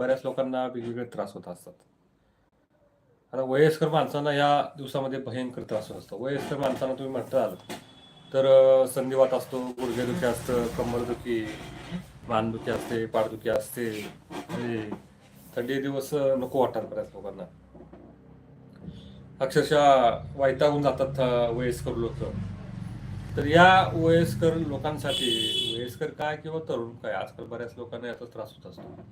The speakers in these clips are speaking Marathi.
बऱ्याच लोकांना वेगवेगळे त्रास होत असतात. आता वयस्कर माणसांना या दिवसामध्ये भयंकर त्रास होत असतो. वयस्कर माणसांना तुम्ही म्हणताल तर संधिवात असतो गुडघेदुखी असतं कंबरदुखी मानदुखी असते पाठदुखी असते. म्हणजे थंडी दिवस नको वाटतात बऱ्याच लोकांना. अक्षरशः वैतागून जातात वयस्कर लोक. तर या वयस्कर लोकांसाठी वयस्कर काय किंवा तरुण काय आजकाल बऱ्याच लोकांना याचा त्रास होत असतो.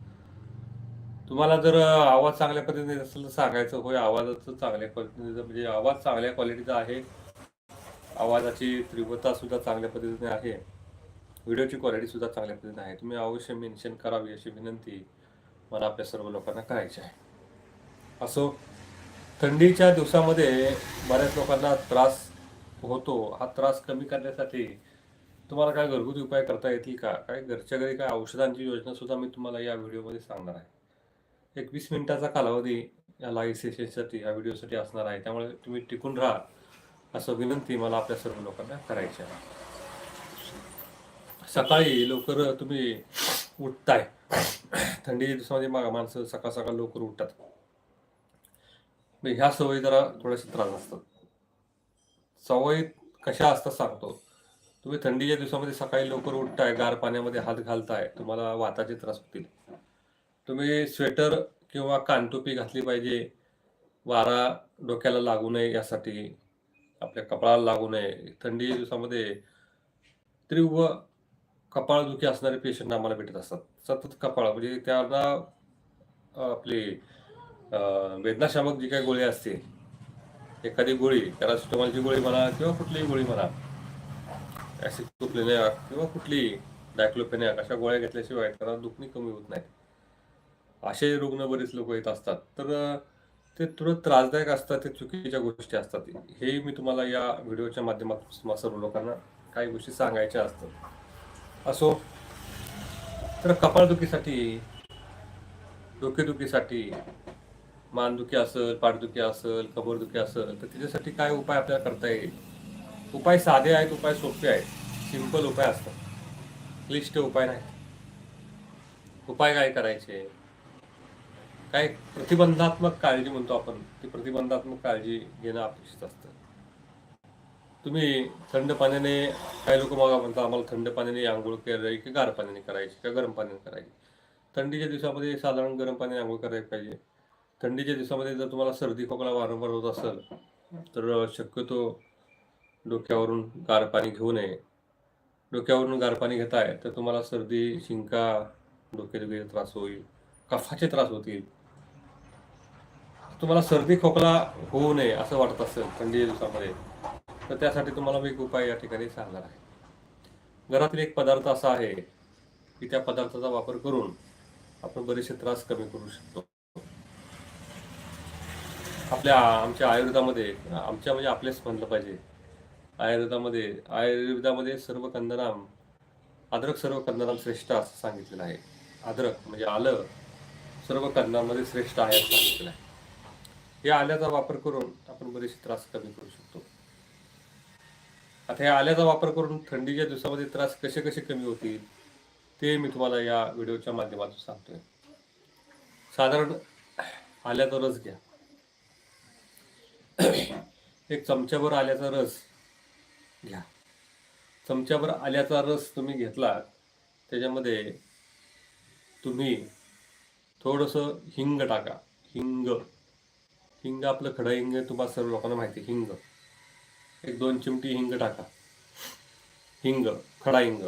तुम्हाला जर आवाज चांगल्या पद्धतीने असेल तर सांगायचं होय आवाजाचं चांगल्या पद्धतीने म्हणजे आवाज चांगल्या क्वालिटीचा आहे. आवाजाची तीव्रता सुद्धा चांगल्या पद्धतीने आहे. व्हिडिओची क्वालिटी सुद्धा चांगल्या पद्धतीने आहे. तुम्ही अवश्य मेन्शन करावी अशी विनंती मला आपल्या सर्व लोकांना करायची आहे. असो थंडीच्या दिवसामध्ये बऱ्याच लोकांना त्रास होतो. हा त्रास कमी करण्यासाठी तुम्हाला काय घरगुती उपाय करता येतील का? काय घरच्या घरी काय औषधांची योजना सुद्धा मी तुम्हाला या व्हिडिओमध्ये सांगणार आहे. एकवीस मिनिटाचा कालावधी या लाईव्ह सेशनसाठी या व्हिडिओसाठी असणार आहे. त्यामुळे तुम्ही टिकून राहा. असं विनंती मला आपल्या सर्व लोकांना करायची आहे. सकाळी लवकर तुम्ही उठताय. थंडीच्या दिवसामध्ये माणसं सकाळ सकाळ लवकर उठतात. ह्या सवयी जरा थोड्याशा त्रास असतात. सवयी कशा असतात सांगतो. तुम्ही थंडीच्या दिवसामध्ये सकाळी लवकर उठताय गार पाण्यामध्ये हात घालताय तुम्हाला वाताचे त्रास होतील. तुम्ही स्वेटर किंवा कानटोपी घातली पाहिजे. वारा डोक्याला लागू नये यासाठी आपल्या कपाळाला लागू नये. थंडी दिवसामध्ये तीव्र कपाळदुखी असणारे पेशंट आम्हाला भेटत असतात. सतत कपाळ म्हणजे त्यांना आपली वेदनाशामक जी काही गोळी असते एखादी गोळी पॅरासिटामॉलची गोळी म्हणा किंवा कुठलीही गोळी म्हणा ॲसिड किंवा कुठलीही डायक्लोपेनिया अशा गोळ्या घेतल्याशिवाय त्यांना दुखणी कमी होत नाही असे रुग्ण बरेच लोक येत असतात. तर ते थोडं त्रासदायक असतात ते चुकीच्या गोष्टी असतात. हे मी तुम्हाला या व्हिडिओच्या माध्यमातून सर्व लोकांना काही गोष्टी सांगायच्या असतात. असो तर कपाळदुखीसाठी डोकेदुखीसाठी मानदुखी असेल पाठदुखी असेल कबरदुखी असेल तर त्याच्यासाठी काय उपाय आपल्याला करता येईल? उपाय साधे आहेत उपाय सोपे आहेत. सिंपल उपाय असतात. क्लिष्ट उपाय नाही उपाय काय करायचे? काय प्रतिबंधात्मक काळजी म्हणतो आपण ती प्रतिबंधात्मक काळजी घेणं अपेक्षित असतं. तुम्ही थंड पाण्याने काही लोक मग म्हणतात आम्हाला थंड पाण्याने आंघोळ करायची की गार पाण्याने करायची का गरम पाण्याने करायची? थंडीच्या दिवसामध्ये साधारण गरम पाण्याने आंघोळ करायला पाहिजे. थंडीच्या दिवसामध्ये जर तुम्हाला सर्दी खोकला वारंवार होत असेल तर शक्यतो डोक्यावरून गार पाणी घेऊ नये. डोक्यावरून गार पाणी घेताय तर तुम्हाला सर्दी शिंका डोकेदुखीचा त्रास होईल कफाचे त्रास होतील. तुम्हाला सर्दी खोकला होऊ नये असं वाटत असेल थंडी दिवसामध्ये तर त्यासाठी तुम्हाला मी एक उपाय या ठिकाणी सांगणार आहे. घरातील एक पदार्थ असा आहे की त्या पदार्थाचा वापर करून आपण बरेचसे त्रास कमी करू शकतो. आपल्या आमच्या आयुर्वेदामध्ये आमच्या म्हणजे आपलेच म्हणलं पाहिजे. आयुर्वेदामध्ये आयुर्वेदामध्ये सर्व कंदनाम अद्रक सर्व कंदनाम श्रेष्ठ असं सांगितलेलं आहे. अद्रक म्हणजे आलं सर्व कंदांमध्ये श्रेष्ठ आहे असं सांगितलेलं आहे. या आल्याचा वापर करून आपण बरेचसे त्रास कमी करू शकतो. आता या आल्याचा वापर करून थंडीच्या दिवसामध्ये त्रास कसे कसे कमी होतील ते मी तुम्हाला या व्हिडिओच्या माध्यमातून सांगतोय. साधारण आल्याचा रस घ्या. एक चमच्याभर आल्याचा रस घ्या. चमच्याभर आल्याचा रस तुम्ही घेतला त्याच्यामध्ये तुम्ही थोडंसं हिंग टाका. हिंग. हिंग आपलं खडा हिंग तुम्हाला सर्व लोकांना माहिती हिंग. एक दोन चिमटी हिंग टाका. हिंग खडा हिंग.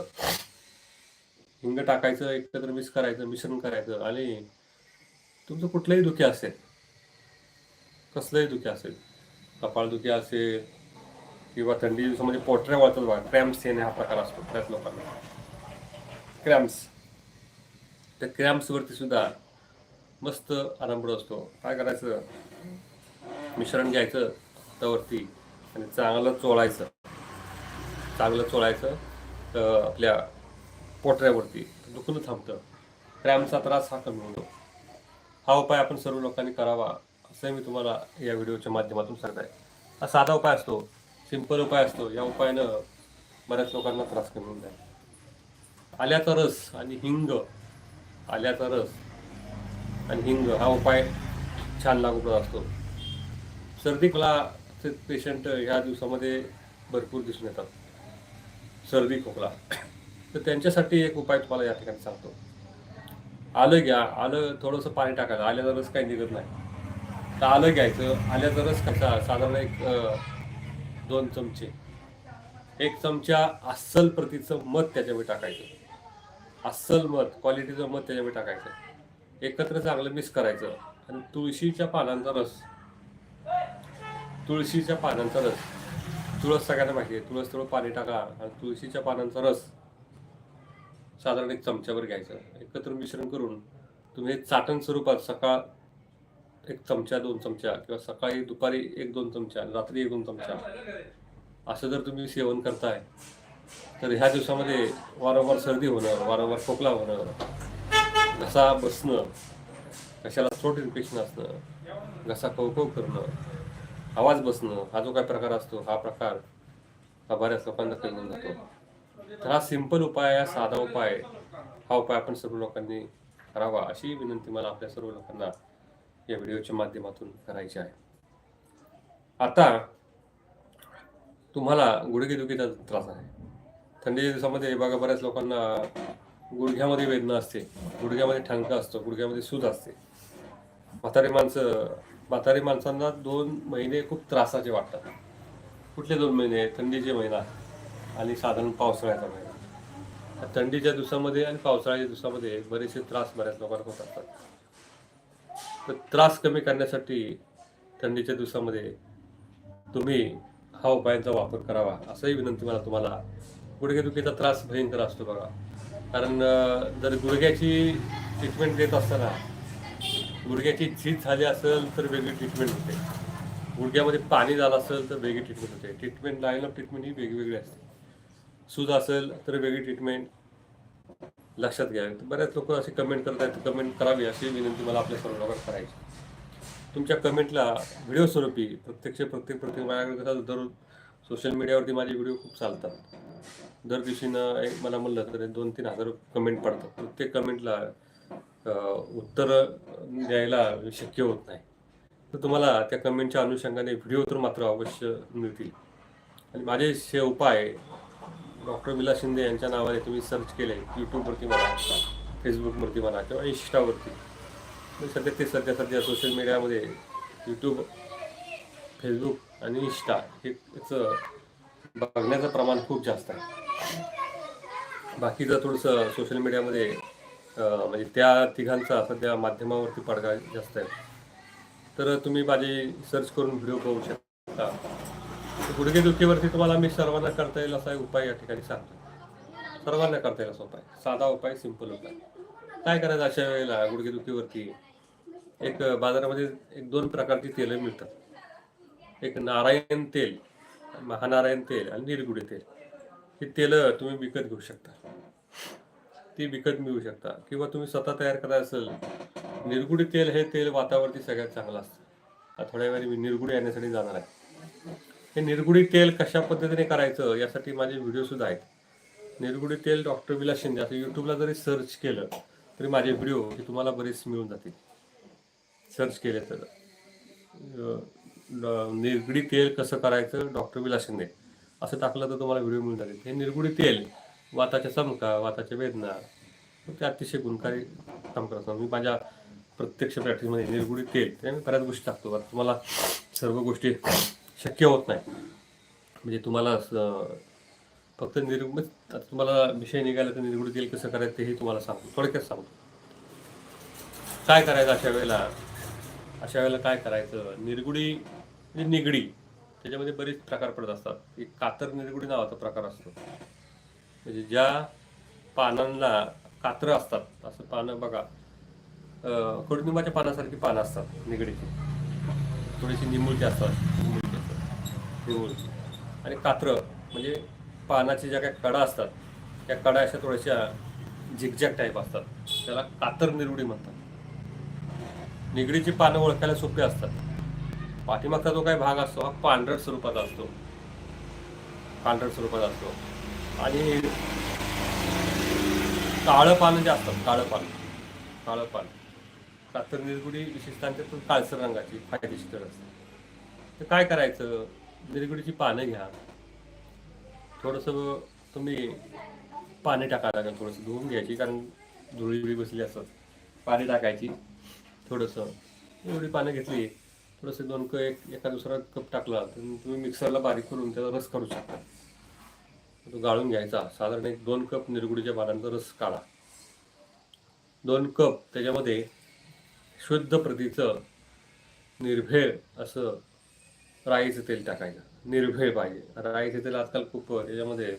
हिंग टाकायचं एकत्र मिक्स करायचं मिश्रण करायचं आणि तुमचं कुठलंही दुखी असेल कसलंही दुखी असेल कपाळदुखी असेल किंवा थंडी दिवसामध्ये पोटऱ्या वळतात बघा क्रॅम्प्स येणे हा प्रकार असतो बऱ्याच लोकांना. क्रॅम्प्स. त्या क्रॅम्प्सवरती सुद्धा मस्त आराम असतो. काय करायचं? मिश्रण घ्यायचं त्यावरती आणि चांगलं चोळायचं. चांगलं चोळायचं तर आपल्या पोटऱ्यावरती दुखणं थांबतं. क्रॅमचा त्रास हा कमी होतो. हा उपाय आपण सर्व लोकांनी करावा असंही मी तुम्हाला या व्हिडिओच्या माध्यमातून सांगत आहे हा साधा उपाय असतो सिंपल उपाय असतो. या उपायानं बऱ्याच लोकांना त्रास कमी होऊन जाईल. आल्याचा रस आणि हिंग आल्याचा रस आणि हिंग हा उपाय छान लागू पडत असतो. सर्दी खोकलाचे पेशंट ह्या दिवसामध्ये भरपूर दिसून येतात. सर्दी खोकला. तर त्यांच्यासाठी एक उपाय तुम्हाला या ठिकाणी सांगतो. आलं घ्या. आलं थोडंसं पाणी टाकायचं. आल्याचा रस काही निघत नाही. तर आलं घ्यायचं. आल्याचा रस खायचा साधारण एक दोन चमचे. एक चमचा अस्सल प्रतीचं मध त्याच्यामध्ये टाकायचं. अस्सल मध क्वालिटीचं मध त्याच्यामध्ये टाकायचं. एकत्र चांगलं मिक्स करायचं. आणि तुळशीच्या पानांचा रस. तुळशीच्या पानांचा रस. तुळस सगळ्यांना माहिती आहे. तुळस थोडं पाणी टाका आणि तुळशीच्या पानांचा रस साधारण एक चमच्यावर घ्यायचं. एकत्र मिश्रण करून तुम्ही हे चाटण स्वरूपात सकाळ एक चमचा दोन चमचा किंवा सकाळी दुपारी एक दोन चमचा रात्री एक दोन चमचा. असं जर तुम्ही सेवन करताय तर ह्या दिवसामध्ये वारंवार सर्दी होणं वारंवार खोकला होणं घसा बसणं घशाला थ्रोट इन्फेक्शन असणं घसा खवखव करणं आवाज बसणं हा जो काय प्रकार असतो हा प्रकार हा बऱ्याच लोकांना कळून जातो. तर हा सिंपल उपाय हा साधा उपाय हा उपाय आपण सर्व लोकांनी करावा अशी विनंती मला आपल्या सर्व लोकांना या व्हिडिओच्या माध्यमातून करायची आहे. आता तुम्हाला गुडघेदुखीचा त्रास आहे. थंडीच्या दिवसामध्ये बघा बऱ्याच लोकांना गुडघ्यामध्ये वेदना असते गुडघ्यामध्ये ठणका असतो गुडघ्यामध्ये सूज असते. म्हातारी माणसं म्हातारी माणसांना दोन महिने खूप त्रासाचे वाटतात. कुठले दोन महिने? थंडीचे महिना आणि साधारण पावसाळ्याचा महिना. थंडीच्या दिवसामध्ये आणि पावसाळ्याच्या दिवसामध्ये बरेचसे त्रास बऱ्याच लोकांना होत असतात. तर त्रास कमी करण्यासाठी थंडीच्या दिवसामध्ये तुम्ही हा उपायांचा वापर करावा असंही विनंती मला तुम्हाला. गुडघेदुखीचा त्रास भयंकर असतो बघा. कारण जर गुडघ्याची ट्रीटमेंट देत असताना गुडघ्याची झीज झाली असेल तर वेगळी ट्रीटमेंट होते. गुडघ्यामध्ये पाणी झालं असेल तर वेगळी ट्रीटमेंट होते. ट्रीटमेंट लाईन ऑफ ट्रीटमेंट ही वेगवेगळी असते. सूज असेल तर वेगळी ट्रीटमेंट लक्षात घ्यावी तर बऱ्याच लोक असे कमेंट करत आहेत. कमेंट करावी अशी विनंती मला आपल्या सर्व लोकांना करायची. तुमच्या कमेंटला व्हिडिओ स्वरूपी प्रत्यक्ष प्रत्येक प्रत्येक माझ्याकडे कसं दररोज सोशल मीडियावरती माझे व्हिडिओ खूप चालतात. दर दिवशीनं एक मला म्हणलं तर दोन तीन हजार कमेंट पडतात. प्रत्येक कमेंटला उत्तर द्यायला शक्य होत नाही. तर तुम्हाला त्या कमेंटच्या अनुषंगाने व्हिडिओ तर मात्र अवश्य मिळतील. आणि माझे हे उपाय डॉक्टर विलास शिंदे यांच्या नावाने तुम्ही सर्च केले यूट्यूबवरती म्हणा फेसबुकवरती म्हणा किंवा इन्स्टावरती सध्या ते सध्या सध्या सोशल मीडियामध्ये यूट्यूब फेसबुक आणि इन्स्टा हेचं बघण्याचं प्रमाण खूप जास्त आहे. बाकीचं थोडंसं सोशल मीडियामध्ये म्हणजे त्या तिघांचा सध्या माध्यमावरती पडगा जास्त आहे. तर तुम्ही माझी सर्च करून व्हिडिओ पाहू शकता. गुडघेदुखीवरती तुम्हाला मी सर्वांना करता येईल असा उपाय या ठिकाणी सांगतो. सर्वांना करता येईल असा उपाय. साधा उपाय सिंपल उपाय. काय करायचं अशा वेळेला गुडघेदुखीवरती एक बाजारामध्ये एक दोन प्रकारची तेलं मिळतात. एक नारायण तेल महानारायण तेल आणि निरगुडे तेल. ही तेलं तुम्ही विकत घेऊ शकता. ती विकत मिळू शकता. किंवा तुम्ही स्वतः तयार करायचं असेल निरगुडी तेल हे तेल वातावरती सगळ्यात चांगलं असतं. थोड्या वेळी मी निरगुडी आणण्यासाठी जाणार आहे. हे निरगुडी तेल कशा पद्धतीने करायचं यासाठी माझे व्हिडिओ सुद्धा आहेत. निरगुडी तेल डॉक्टर विलास शिंदे असं यूट्यूबला जरी सर्च केलं तरी माझे व्हिडिओ हे तुम्हाला बरेच मिळून जातील. सर्च केले तर. अं, निरगुडी तेल कसं करायचं? डॉक्टर विलास शिंदे. असं टाकलं तर तुम्हाला व्हिडिओ मिळून जातील. हे निरगुडी तेल वाताच्या चमका वाताच्या वेदना ते अतिशय गुणकारी काम करत मी माझ्या प्रत्यक्ष प्रॅक्टिसमध्ये निरगुडी तेल ते मी बऱ्याच गोष्टी टाकतो. आता तुम्हाला सर्व गोष्टी शक्य होत नाही. म्हणजे तुम्हाला फक्त निर्गुण म्हणजे आता तुम्हाला विषय निघाला तर निर्गुडी तेल कसं करायचं तेही तुम्हाला सांगतो. थोडक्यात सांगतो. काय करायचं अशा वेळेला? अशा वेळेला काय करायचं? निरगुडी म्हणजे निगडी. त्याच्यामध्ये बरेच प्रकार पडत असतात. एक कातर निरगुडी नावाचा प्रकार असतो. म्हणजे ज्या पानांना कात्रं असतात असं पानं बघा. कडुनिंबाच्या पानासारखी पानं असतात निगडीची. थोडीशी निमुळती असतात निमुळती असतात. निमुळ आणि कात्रं म्हणजे पानाची ज्या काही कडा असतात त्या कडा अशा थोड्याशा झिकझॅक टाईप असतात. त्याला कातर निरुडी म्हणतात. निगडीची पानं ओळखायला सोपे असतात. पाठीमागचा जो काही भाग असतो हा पांढरट स्वरूपाचा असतो. पांढरट स्वरूपाचा असतो. आणि काळं पानं जे असतात काळं पान. काळं पान. कातर निरगुडी विशेषतः त्यातून काळसर रंगाची फायदेशीर असते. तर काय करायचं? निरगुडीची पानं घ्या. थोडंसं तुम्ही पाणी टाकायला लागेल थोडंसं धुवून घ्यायची कारण धुळी बसली असत पाणी टाकायची थोडंसं. एवढी पानं घेतली थोडंसं दोन क एक एका दुसरा कप टाकला तर तुम्ही मिक्सरला बारीक करून त्याचा रस काढू शकता. तो गाळून घ्यायचा. साधारण एक दोन कप निरगुडीच्या पानांचा रस काढा. दोन कप त्याच्यामध्ये शुद्ध प्रतीचं निर्भेळ असं राईचं तेल टाकायचं. निर्भेळ पाहिजे. राईचं तेल आजकाल खूप त्याच्यामध्ये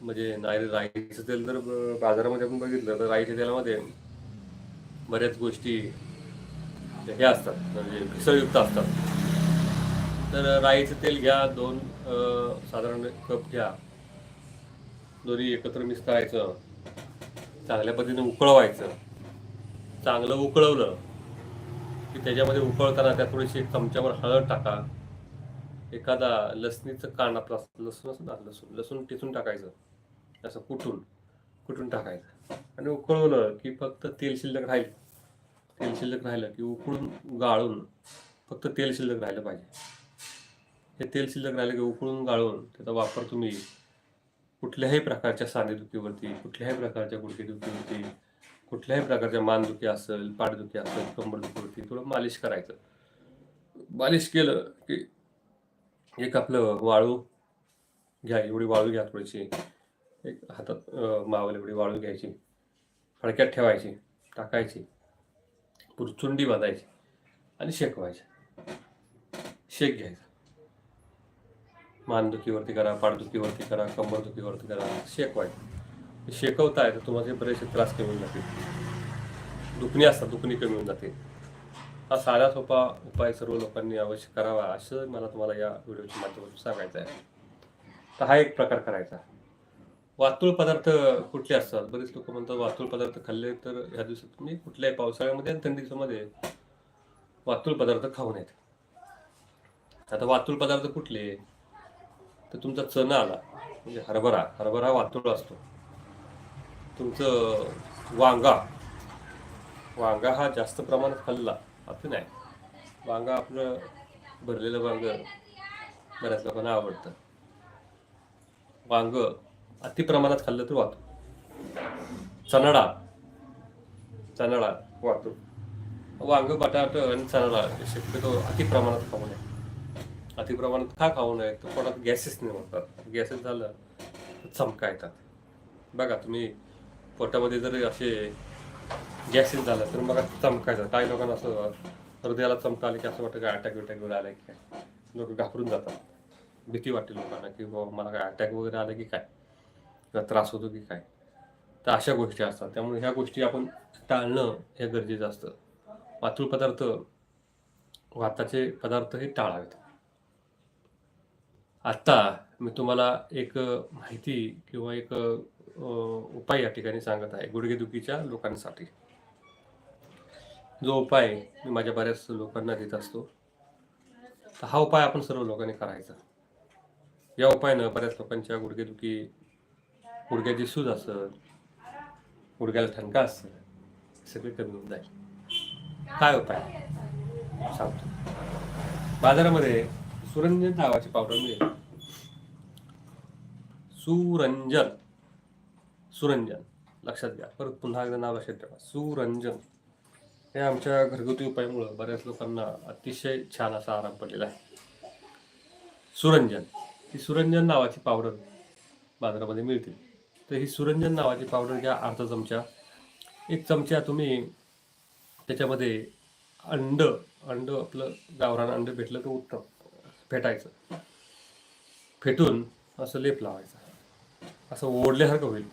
म्हणजे नाही राईचं तेल जर बाजारामध्ये आपण बघितलं तर राईच्या तेलामध्ये बऱ्याच गोष्टी हे असतात. म्हणजे भेसळयुक्त असतात. तर राईचं तेल घ्या दोन साधारण कप घ्या. दोन्ही एकत्र मिक्स करायचं चांगल्या पद्धतीने उकळवायचं. चांगलं उकळवलं की त्याच्यामध्ये उकळताना त्यात थोडीशी एक चमच्यावर हळद टाका. एखादा लसणीचं कान आपला लसूण असं ना लसूण लसूण टिचून टाकायचं. असं कुटून कुटून टाकायचं. आणि उकळवलं की फक्त तेल शिल्लक राहील. तेल शिल्लक राहिलं की उकळून गाळून फक्त तेल शिल्लक राहिलं पाहिजे. हे तेल शिल्लक राहिलं की उकळून गाळून त्याचा वापर तुम्ही कुठल्याही प्रकारच्या साधेदुखीवरती कुठल्याही प्रकारच्या गुडघेदुखीवरती कुठल्याही प्रकारच्या मानदुखी असेल पाठदुखी असेल कंबरदुखीवरती थोडं मालिश करायचं. मालिश केलं की एक आपलं वाळू घ्या एवढी वाळू घ्या थोडीशी. एक हातात मावल एवढी वाळू घ्यायची. फडक्यात ठेवायची टाकायची. पुरचुंडी बांधायची आणि शेकवायची. शेक घ्यायचा. मानदुखीवरती करा पाठदुखीवरती करा कंबरदुखीवरती करा शेकवाय. शेकवताय तर तुम्हाला बरेचसे त्रास कमी होऊन जातील. दुखणी असतात दुखणी कमी होऊन जाते. हा साधा सोपा उपाय सर्व लोकांनी अवश्य करावा असं मला तुम्हाला या व्हिडिओच्या माध्यमातून सांगायचं आहे. तर हा एक प्रकार करायचा. वातुळ पदार्थ कुठले असतात? बरेच लोक म्हणतात वातुळ पदार्थ खाल्ले तर ह्या दिवसात तुम्ही कुठल्याही पावसाळ्यामध्ये आणि थंडी दिवसामध्ये वातुळ पदार्थ खाऊ नयेत. आता वातुळ पदार्थ कुठले? तर तुमचा चणा आला. म्हणजे हरभरा हरभरा वातुळ असतो. तुमचं वांगा वांगा हा जास्त प्रमाणात खाल्ला असं नाही. वांगा आपलं भरलेलं वांग बऱ्याच लोकांना आवडतं. वांग अति प्रमाणात खाल्लं तर वाहतो चणाडा चणाडा वाहतो वांग बटाट आणि चणाडा शक्यतो अति प्रमाणात खाऊ नये. अति प्रमाणात का खाऊ नये? तर पोटात गॅसेस नाही होतात गॅसेस झालं तर चमका येतात बघा तुम्ही पोटामध्ये जर असे गॅसेस झालं तर मग चमकायचं. काही लोकांना असं हृदयाला चमका आले की असं वाटतं काय अटॅक विटॅक वगैरे आला की काय? लोक घाबरून जातात. भीती वाटते लोकांना की बाबा मला काय अटॅक वगैरे आला की काय? किंवा त्रास होतो की काय? तर अशा गोष्टी असतात. त्यामुळे ह्या गोष्टी आपण टाळणं हे गरजेचं असतं. पातळ पदार्थ वाताचे पदार्थ हे टाळावेत. आत्ता मी तुम्हाला एक माहिती किंवा एक उपाय या ठिकाणी सांगत आहे गुडघेदुखीच्या लोकांसाठी. जो उपाय मी माझ्या बऱ्याच लोकांना देत असतो तर हा उपाय आपण सर्व लोकांनी करायचा. या उपायानं बऱ्याच लोकांच्या गुडघेदुखी गुडघ्याची सूज असेल गुडघ्याला ठणका असेल सगळे कमी होऊन जाईल. काय उपाय? सांगतो. बाजारामध्ये सुरंजन नावाची पावडर मिळेल. सुरंजन. सुरंजन. लक्षात घ्या. परत पुन्हा एकदा नाव लक्षात ठेवा. सुरंजन. हे आमच्या घरगुती उपायामुळं बऱ्याच लोकांना अतिशय छान असा आराम पडलेला आहे. सुरंजन. ही सुरंजन नावाची पावडर बाजारामध्ये मिळते तर ही सुरंजन नावाची पावडर घ्या अर्धा चमचा. एक चमचा तुम्ही त्याच्यामध्ये अंड अंड आपलं गावरान अंड भेटलं तर उत्तम. फेटायचं. फेटून असं लेप लावायचा. असं ओढल्यासारखं होईल.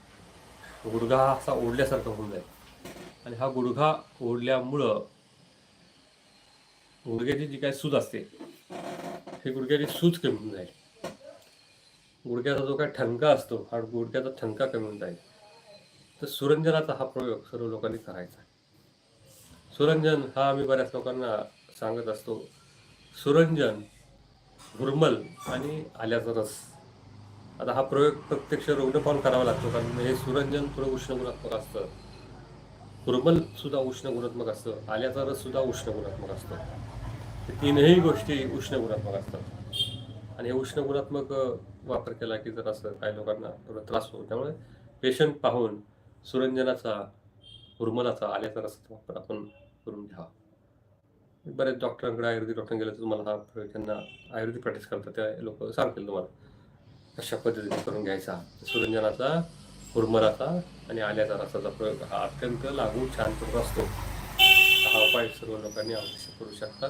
गुडघा हा असा ओढल्यासारखा होऊन जाईल. आणि हा गुडघा ओढल्यामुळं गुडघ्याची जी काही सूज असते हे गुडघ्याची सूज कमी होऊन जाईल. गुडघ्याचा जो काय ठणका असतो हा गुडघ्याचा ठणका कमी होऊन जाईल. तर सुरंजनाचा हा प्रयोग सर्व लोकांनी करायचा सुरंजन हा आम्ही बऱ्याच लोकांना सांगत असतो सुरंजन गुरमल आणि आल्याचा रस. आता हा प्रयोग प्रत्यक्ष रुग्ण पाहून करावा लागतो कारण हे सुरंजन थोडं उष्ण गुणात्मक असतं. गुरमल सुद्धा उष्ण गुणात्मक असतं आल्याचा रस सुद्धा उष्ण गुणात्मक असतो. हे तीनही गोष्टी उष्ण गुणात्मक असतात. आणि हे उष्ण गुणात्मक वापर केला की जर असं काही लोकांना थोडा त्रास होतो. त्यामुळे पेशंट पाहून सुरंजनाचा उर्मलाचा आल्याचा रसाचा वापर आपण करून घ्यावा. बरेच डॉक्टरांकडे आयुर्वेदिक डॉक्टर गेले तर तुम्हाला हा प्रयोग त्यांना आयुर्वेदिक प्रॅक्टिस करतात. त्या लोक सांगतील तुम्हाला. अशा पद्धतीने करून घ्यायचा. सुरंजनाचा हुरमराचा आणि आल्याचा रसाचा प्रयोग हा अत्यंत लागू छान करत असतो. हा उपाय सर्व लोकांनी अवश्य करू शकता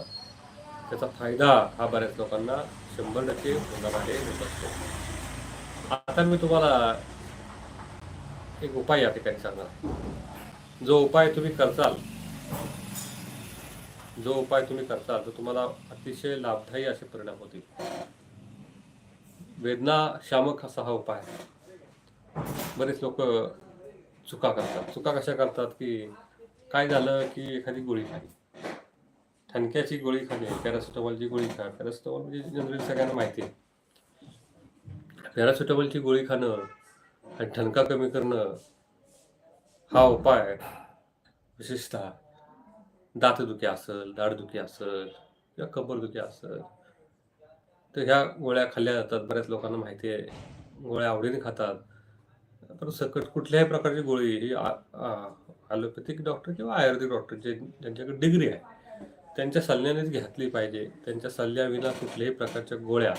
त्याचा फायदा हा बऱ्याच लोकांना शंभर टक्के होण्यामध्ये होत असतो. आता मी तुम्हाला एक उपाय या ठिकाणी सांगणार. जो उपाय तुम्ही करचाल जो उपाय तुम्ही करताल तो तुम्हाला अतिशय लाभदायी असे परिणाम होतील. वेदना शामक असा हा उपाय. बरेच लोक चुका करतात. चुका कशा करतात की काय झालं की एखादी गोळी खाली. ठणक्याची गोळी खाली पॅरासिटॉमॉलची गोळी खा. पॅरासिटॉमॉल म्हणजे जनरली सगळ्यांना माहिती आहे. पॅरासिटॉमॉलची गोळी खाणं आणि ठणका कमी करणं हा उपाय विशेषतः दातदुखी असेल दाढदुखी असेल किंवा कंबरदुखी असेल तर ह्या गोळ्या खाल्ल्या जातात. बऱ्याच लोकांना माहिती आहे. गोळ्या आवडीने खातात. पण सकट कुठल्याही प्रकारची गोळी ही ॲलोपॅथिक डॉक्टर किंवा आयुर्वेदिक डॉक्टर जे ज्यांच्याकडे डिग्री आहे त्यांच्या सल्ल्यानेच घेतली पाहिजे. त्यांच्या सल्ल्याविना कुठल्याही प्रकारच्या गोळ्या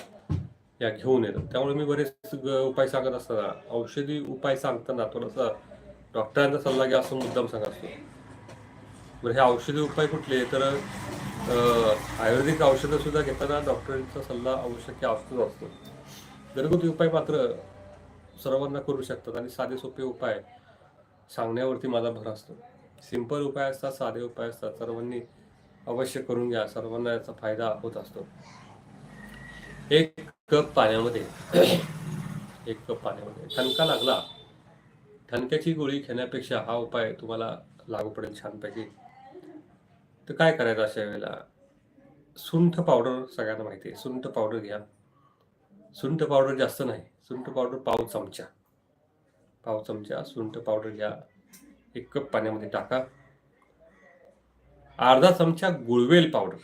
या घेऊन येतात त्यामुळे मी बरेच उपाय सांगत असताना औषधी उपाय सांगताना थोडासा डॉक्टरांचा सल्ला घ्या असं मुद्दाम सांगत असतो. बरं हे औषधी उपाय कुठले? तर आयुर्वेदिक औषधंसुद्धा घेताना डॉक्टरांचा सल्ला आवश्यक असतोच असतो घरगुती उपाय मात्र सर्वांना करू शकतात आणि साधे सोपे उपाय सांगण्यावरती माझा भर असतो. सिंपल उपाय असतात साधे उपाय असतात. सर्वांनी अवश्य करून घ्या. सर्वांना याचा फायदा होत असतो. एक कप पाण्यामध्ये एक कप पाण्यामध्ये ठणका लागला. ठणक्याची गोळी घेण्यापेक्षा हा उपाय तुम्हाला लागू पडेल छानपैकी. तर काय करायचं अशा वेळेला? सुंठ पावडर सगळ्यांना माहिती आहे. सुंठ पावडर घ्या. सुंठ पावडर जास्त नाही. सुंठ पावडर पाव चमचा. पाव चमचा सुंठ पावडर घ्या. एक कप पाण्यामध्ये टाका. अर्धा चमचा गुळवेल पावडर.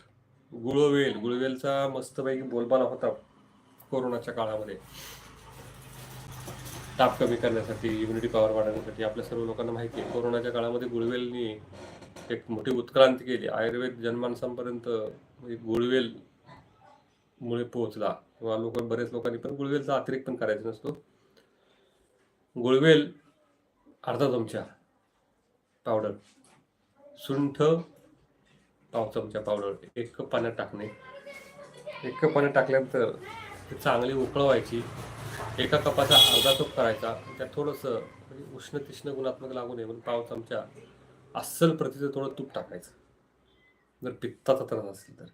गुळवेल. गुळवेलचा मस्तपैकी बोलबाला होता कोरोनाच्या काळामध्ये. ताप कमी करण्यासाठी इम्युनिटी पॉवर वाढवण्यासाठी आपल्या सर्व लोकांना माहिती आहे. कोरोनाच्या काळामध्ये गुळवेलनी एक मोठी उत्क्रांती केली. आयुर्वेद जनमानसांपर्यंत गुळवेल मुळे पोहोचला. किंवा लोक बरेच लोकांनी पण गुळवेलचा अतिरेक पण करायचा नसतो. गुळवेल अर्धा चमचा पावडर सुंठ पाव चमचा पावडर एक कप पाण्यात टाकणे. एक कप पाण्यात टाकल्यानंतर चांगली उकळवायची. एका कपाचा अर्धा कप करायचा. त्यात थोडंसं म्हणजे उष्ण तीक्ष्ण गुणात्मक लागू नये म्हणून पाव चमचा अस्सल प्रतीचं थोडं तूप टाकायचं. जर पित्ताचा त्रास असेल तर.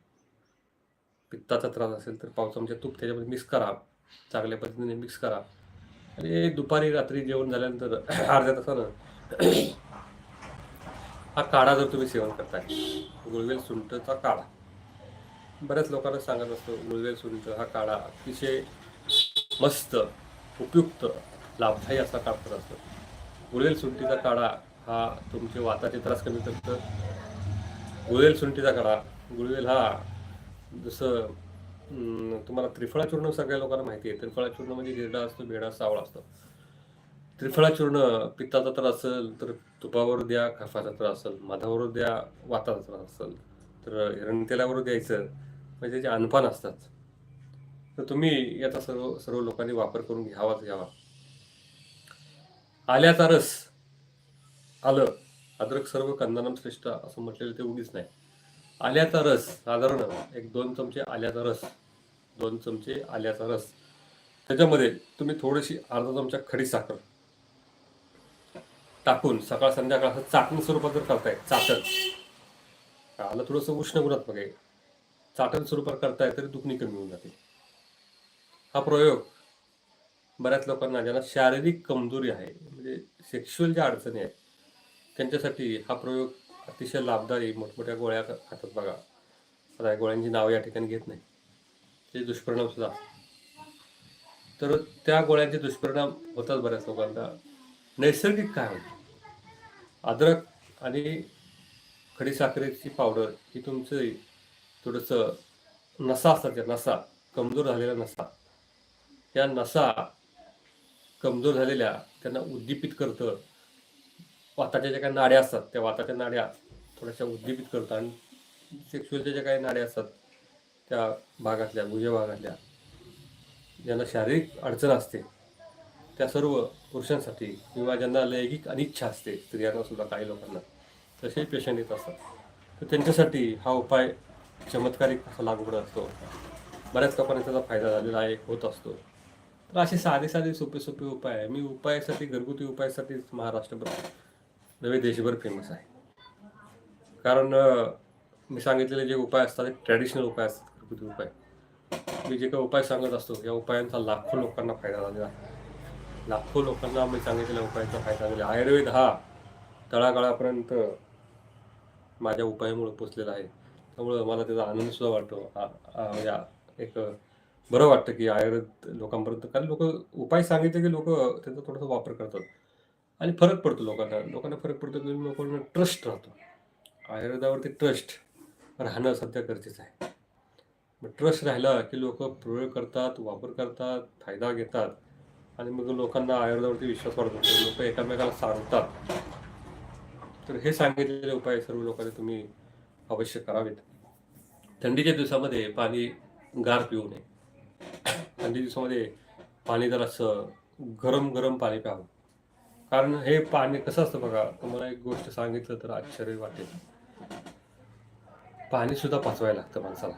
पित्ताचा त्रास असेल तर पाव चमचा तूप त्याच्यामध्ये मिक्स करा. चांगल्या पद्धतीने मिक्स करा. आणि दुपारी रात्री जेवण झाल्यानंतर अर्ध्या तासानं हा काढा जर तुम्ही सेवन करताय. गुळवेल सुंठचा काढा. बऱ्याच लोकांना सांगत असतो गुळवेल सुंठ हा काढा अतिशय मस्त उपयुक्त लाभदायी असा काढत असतो. गुळवेल सुंठीचा काढा हा तुमचे वाताचे त्रास कमी करतं गुळवेल सुंठीचा काढा गुळवेल हा जसं तुम्हाला त्रिफळा चूर्ण सगळ्या लोकांना माहिती आहे. त्रिफळा चूर्ण म्हणजे हिरडा असतो भेडा सावळा असतो. त्रिफळा चूर्ण पित्ताचा त्रास असेल तर तुपावर द्या खफाचा त्रास असेल मधावर द्या वाताचा त्रास असेल तर हिरणतेलावर द्यायचं. म्हणजे त्याचे अनपान असतात. तर तुम्ही याचा सर्व सर्व लोकांनी वापर करून घ्यावाच घ्यावा. आल्याचा रस आलं. अद्रक सर्व कंदनम श्रेष्ठ असं म्हटलेलं ते उगीच नाही. आल्याचा रस साधारण एक दोन चमचे आल्याचा रस दोन चमचे आल्याचा रस. त्याच्यामध्ये तुम्ही थोडीशी अर्धा चमचा खडी साखर टाकून सकाळ संध्याकाळ असं चाटण स्वरूपात जर करताय चाटण. आलं थोडंसं उष्ण गुणात्मक आहे. चाटण स्वरूपात करताय तरी दुखणी कमी होऊन जाते. हा प्रयोग बऱ्याच लोकांना ज्यांना शारीरिक कमजोरी आहे म्हणजे सेक्शुअल ज्या अडचणी आहेत त्यांच्यासाठी हा प्रयोग अतिशय लाभदायी मोठमोठ्या गोळ्या खातात बघा. आता या गोळ्यांची नावं या ठिकाणी घेत नाही. ते दुष्परिणाम सुद्धा. असतात. तर त्या गोळ्यांचे दुष्परिणाम होतात बऱ्याच लोकांना. नैसर्गिक काय होतं? अद्रक आणि खडीसाखरेची पावडर ही तुमचं थोडंसं नसा असतात त्या नसा कमजोर झालेल्या नसा. या नसा कमजोर झालेल्या त्यांना उद्दीपित करतं. वाताच्या ज्या काही नाड्या असतात त्या वाताच्या नाड्या थोड्याशा उद्दीपित करतात आणि सेक्शुअलच्या ज्या काही नाड्या असतात त्या भागातल्या गुह्य भागातल्या ज्यांना शारीरिक अडचण असते त्या सर्व पुरुषांसाठी किंवा ज्यांना लैंगिक अनिच्छा असते स्त्रियांना सुद्धा काही लोकांना तसेही पेशंट येत असतात. तर त्यांच्यासाठी हा उपाय चमत्कारिक असा लागू पडत असतो. बऱ्याच लोकांना त्याचा फायदा झालेला आहे होत असतो. तर असे साधे साधे सोपे सोपे उपाय आहे. मी उपायासाठी घरगुती उपायासाठीच महाराष्ट्रभर नवे देशभर फेमस आहे. कारण मी सांगितलेले जे उपाय असतात ते ट्रॅडिशनल उपाय असतात घरगुती उपाय. मी जे काही उपाय सांगत असतो या उपायांचा लाखो लोकांना फायदा झालेला आहे. लाखो लोकांना मी सांगितलेल्या उपायांचा फायदा झालेला आहे. आयुर्वेद हा तळागाळापर्यंत माझ्या उपायामुळे पोचलेला आहे. त्यामुळं मला त्याचा आनंदसुद्धा वाटतो. आ- या म्हणजे एक बरं वाटतं की आयुर्वेद लोकांपर्यंत कारण लोक उपाय सांगितले की लोक त्याचा थोडासा वापर करतात. आणि फरक पडतो लोकांना. लोकांना फरक पडतो की लोकांना ट्रस्ट राहतो. आयुर्वेदावरती ट्रस्ट राहणं सध्या गरजेचं आहे. मग ट्रस्ट राहिला की लोक प्रयोग करतात वापर करतात फायदा घेतात आणि मग लोकांना आयुर्वेदावरती विश्वास वाढतो. लोक एकामेकाला सांगतात तर हे सांगितलेले उपाय सर्व लोकांनी तुम्ही अवश्य करावेत. थंडीच्या दिवसामध्ये पाणी गार पिऊ नये. थंडी दिवसामध्ये पाणी जरासं गरम गरम पाणी प्यावं. कारण हे पाणी कसं असतं बघा तुम्हाला एक गोष्ट सांगितलं तर आश्चर्य वाटेल. पाणी सुद्धा पाचवायला लागतं माणसाला.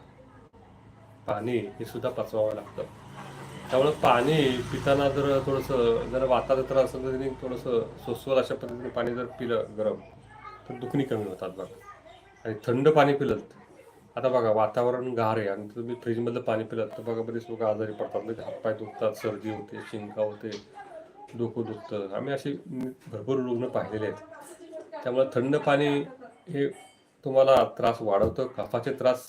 पाणी हे सुद्धा पाचवावं लागतं. त्यामुळे पाणी पिताना जर थोडंसं जर वाताचा त्रास असं तर त्यांनी थोडंसं सोसवल अशा पद्धतीने पाणी जर पिलं गरम तर दुखणी कमी होतात बघा. आणि थंड पाणी पिलं आता बघा वातावरण गार आहे आणि तुम्ही फ्रीजमधलं पाणी पिलं तर बघा बरेच लोक आजारी पडतात. म्हणजे हातपाय दुखतात सर्दी होते शिंका होते डोकं दुखतं. आम्ही असे भरपूर रुग्ण पाहिलेले आहेत. त्यामुळे थंड पाणी हे तुम्हाला त्रास वाढवतं कफाचे त्रास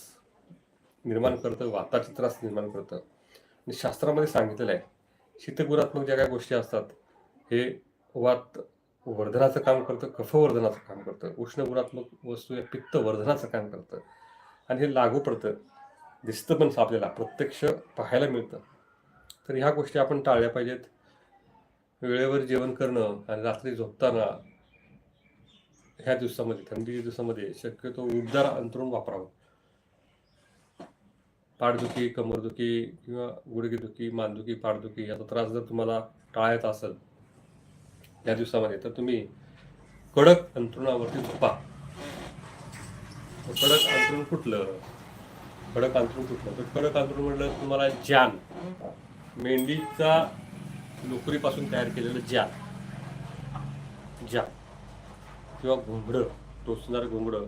निर्माण करतं वाताचे त्रास निर्माण करतं. आणि शास्त्रामध्ये सांगितलेलं आहे शीतगुणात्मक ज्या काही गोष्टी असतात हे वात वर्धनाचं काम करतं कफवर्धनाचं काम करतं. उष्ण गुणात्मक वस्तू या पित्त वर्धनाचं काम करतं. आणि हे लागू पडतं. दिसतं पण आपल्याला प्रत्यक्ष पाहायला मिळतं. तर ह्या गोष्टी आपण टाळल्या पाहिजेत. वेळेवर जेवण करणं आणि रात्री झोपताना ह्या दिवसामध्ये थंडीच्या दिवसामध्ये शक्यतो उबदार अंतरून वापरावं. पाठदुखी कमरदुखी किंवा गुडघेदुखी मानदुखी पाठदुखी याचा त्रास जर तुम्हाला टाळायचा असेल या दिवसामध्ये तर तुम्ही कडक अंतरुणावरती झोपा. कडक अंतरुण कुठलं कडक अंतरुण कुठलं तर कडक अंतरुण म्हटलं तुम्हाला जान मेंढीचा लोकरीपासून तयार केलेलं ज्या. ज्या. किंवा घोंगडं टोचणारं घोंगडं.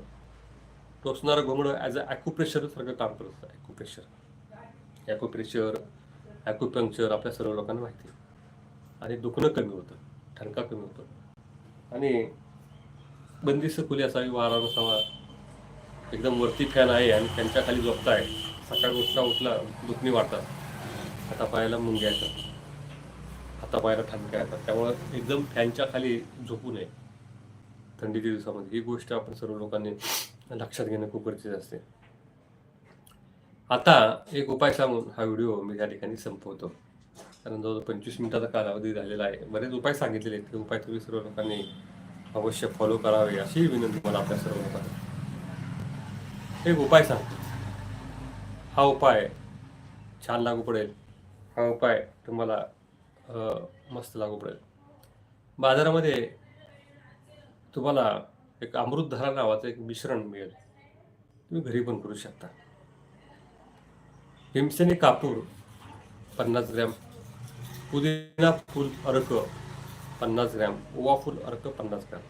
टोचणारं घोंगडं ॲज अ ॲक्युप्रेशरसारखं काम करत असतं ॲक्युप्रेशर ॲक्युप्रेशर ॲक्युपंक्चर आपल्या सर्व लोकांना माहिती आणि दुखणं कमी होतं ठणका कमी होतो. आणि बंदिस्त खुली असावी वारा नसावा. एकदम वरती फॅन आहे आणि त्यांच्या खाली झोपताय. सकाळी उठला उठला दुखणी वाढतात. आता मुंग्या येतात. हातापायाला ठणक्या येतात त्यामुळं एकदम फॅनच्या खाली झोपू नये. थंडीच्या दिवसामध्ये. ही गोष्ट आपण सर्व लोकांनी लक्षात घेणं खूप गरजेचं असते. आता एक उपाय सांगून हा व्हिडिओ मी त्या ठिकाणी संपवतो. कारण जवळजवळ पंचवीस मिनिटाचा कालावधी झालेला आहे. बरेच उपाय सांगितलेले आहेत. ते उपाय तुम्ही सर्व लोकांनी अवश्य फॉलो करावे अशी विनंती मला आपल्या सर्व लोकांना. एक उपाय सांगतो. हा उपाय छान लागू पडेल. हा उपाय तुम्हाला मस्त लागू पडेल. बाजारामध्ये तुम्हाला एक अमृतधारा नावाचं एक मिश्रण मिळेल. तुम्ही घरी पण करू शकता. भीमसेनी कापूर पन्नास ग्रॅम पुदिना फुल अर्क पन्नास ग्रॅम ओवा फुल अर्क पन्नास ग्रॅम.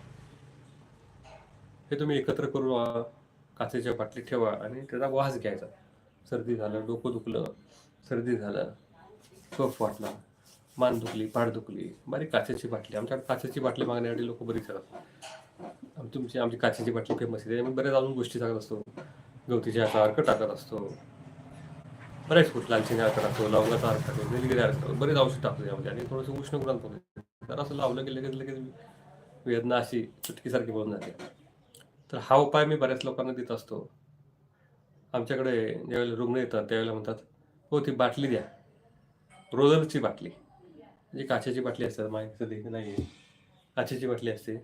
हे तुम्ही एकत्र करून काचेच्या बाटलीत ठेवा आणि त्याचा वास घ्यायचा. सर्दी झालं डोकं दुखलं सर्दी झालं कफ वाटला. मान दुखली पाठ दुखली बारीक काचेची बाटली. आमच्याकडे काचेची बाटली मागण्यासाठी लोक बरीच येतात. आम- तुमची आमची काचेची बाटली फेमस आहे. त्याच्यामध्ये बऱ्याच अजून गोष्टी टाकत असतो. गवतीच्या याचा अर्क टाकत असतो. बरेच कुठ लालचिनी अर्क टाकतो लवंगाचा अर्क टाकतो निलगिरी अर्क टाकतो बरेच औषध टाकतो त्यामध्ये आणि थोडंसं उष्ण गुणांत होते. तर असं लावलं की लगेच लगेच वेदना अशी चुटकीसारखी बोलून जाते. तर हा उपाय मी बऱ्याच लोकांना देत असतो. आमच्याकडे ज्यावेळेला रुग्ण येतात त्यावेळेला म्हणतात हो ती बाटली द्या. रोजरची बाटली. जी काचेची बाटली असतात माझ्या देखील नाही आहे काचेची बाटली असते.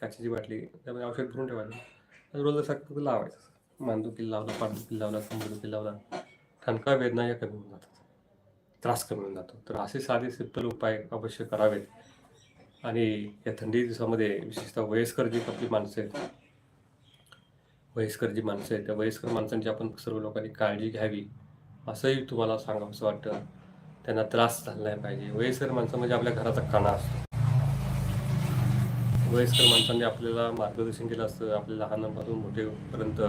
काचेची बाटली त्यामध्ये औषध भरून ठेवायचं. रोज सक्त लावायचं. मानदुखी लावला पाठदुखी लावला कंबरदुखीला लावला. ठणका वेदना या कमी होऊन जातात. त्रास कमी होऊन जातो. तर असे साधे सिंपल उपाय अवश्य करावेत. आणि या थंडी दिवसामध्ये विशेषतः वयस्कर जी आपली माणसं आहेत वयस्कर जी माणसं आहेत त्या वयस्कर माणसांची आपण सर्व लोकांनी काळजी घ्यावी असंही तुम्हाला सांगावं असं वाटतं. त्यांना त्रास झाला नाही पाहिजे. वयस्कर माणसं म्हणजे आपल्या घराचा खाणा असतो. वयस्कर माणसांनी आपल्याला मार्गदर्शन केलं असतं. आपल्या लहानांपासून मोठेपर्यंत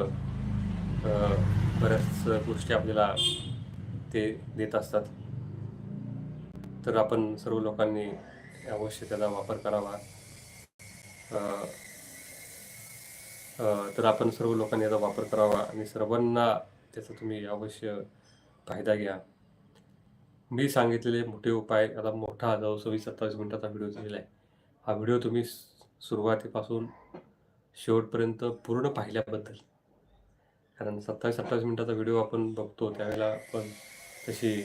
बऱ्याच गोष्टी आपल्याला ते देत असतात. तर आपण सर्व लोकांनी अवश्य त्याचा वापर करावा. तर आपण सर्व लोकांनी याचा वापर करावा आणि सर्वांना त्याचा तुम्ही अवश्य फायदा घ्या. मी सांगितलेले मोठे उपाय आता मोठा जवळ सव्वीस सत्तावीस मिनिटाचा व्हिडिओ दिलेला आहे. हा व्हिडिओ तुम्ही सुरुवातीपासून शेवटपर्यंत पूर्ण पाहिल्याबद्दल. कारण सत्तावीस अठ्ठावीस मिनिटाचा व्हिडिओ आपण बघतो त्यावेळेला आपण तशी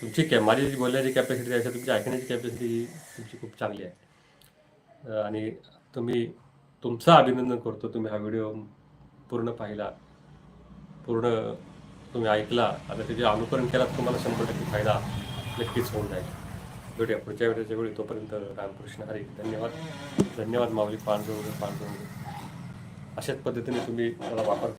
तुमची कॅ माझी जी बोलण्याची कॅपॅसिटी आहे तुमची ऐकण्याची कॅपॅसिटी तुमची खूप चांगली आहे. आणि तुम्ही तुमचं अभिनंदन करतो तुम्ही हा व्हिडिओ पूर्ण पाहिला पूर्ण तुम्ही ऐकला आता त्याचे अनुकरण केला तुम्हाला शंभर टक्के फायदा. नक्कीच होऊन जाईल. भेटूया पुढच्या वेळेच्या वेळी. तोपर्यंत रामकृष्ण हरी. धन्यवाद. धन्यवाद माऊली. पांडुरंग पांडुरंग. अशाच पद्धतीने तुम्ही त्याला वापर